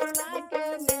like a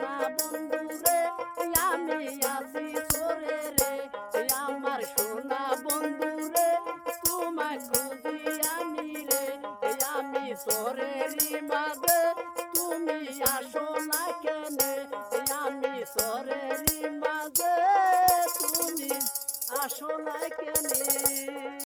না বন্ধুরে, আমি আছি তোরে রে। আমার সোনা বন্ধুরে, তোমায় খুঁজি আমি রে। আমি তোরে মাঝে, তুমি আসো না কেনে। আমি তোরে মাঝে, তুমি আসো না কেনে।